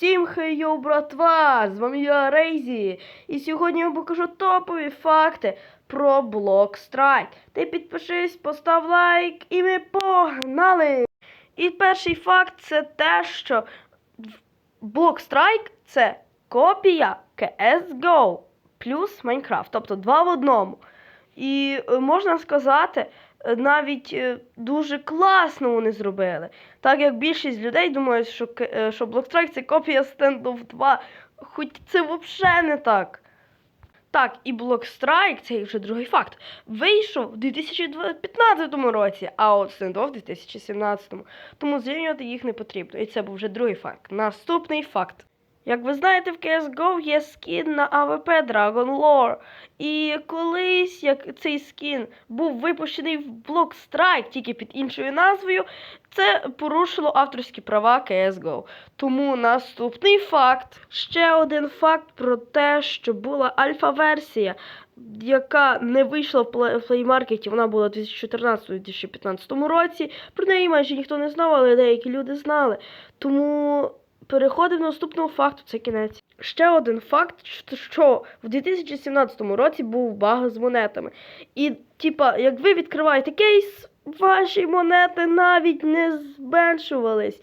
Всім хейо, братва! З вами я Рейзі. І сьогодні я покажу топові факти про Blockstrike. Ти підпишись, постав лайк і ми погнали! І перший факт це те, що Blockstrike це копія CSGO плюс Minecraft, тобто два в одному. І е, можна сказати, е, навіть е, дуже класно вони зробили. Так як більшість людей думають, що, що Blockstrike це копія Standoff 2, хоч це взагалі не так. Так, і Blockstrike, це вже другий факт, вийшов у 2015 році, а от Standoff у 2017. Тому зрівнювати їх не потрібно. І це був вже другий факт. Наступний факт. Як ви знаєте, в CSGO є скін на AWP Dragon Lore. І колись, як цей скін був випущений в Blockstrike тільки під іншою назвою, це порушило авторські права CSGO. Тому наступний факт. Ще один факт про те, що була альфа-версія, яка не вийшла в плеймаркеті, вона була у 2014-2015 році. Про неї майже ніхто не знав, але деякі люди знали. Тому переходимо до наступного факту, це кінець. Ще один факт, що- в 2017 році був баг з монетами. І, типа, як ви відкриваєте кейс, ваші монети навіть не зменшувались.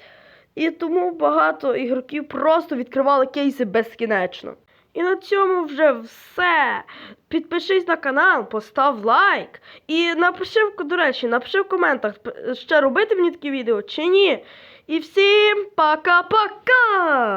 І тому багато ігроків просто відкривали кейси безкінечно. І на цьому вже все. Підпишись на канал, постав лайк. І напиши, до речі, напиши в коментах, ще робити мені такі відео чи ні. І всім пока-пока!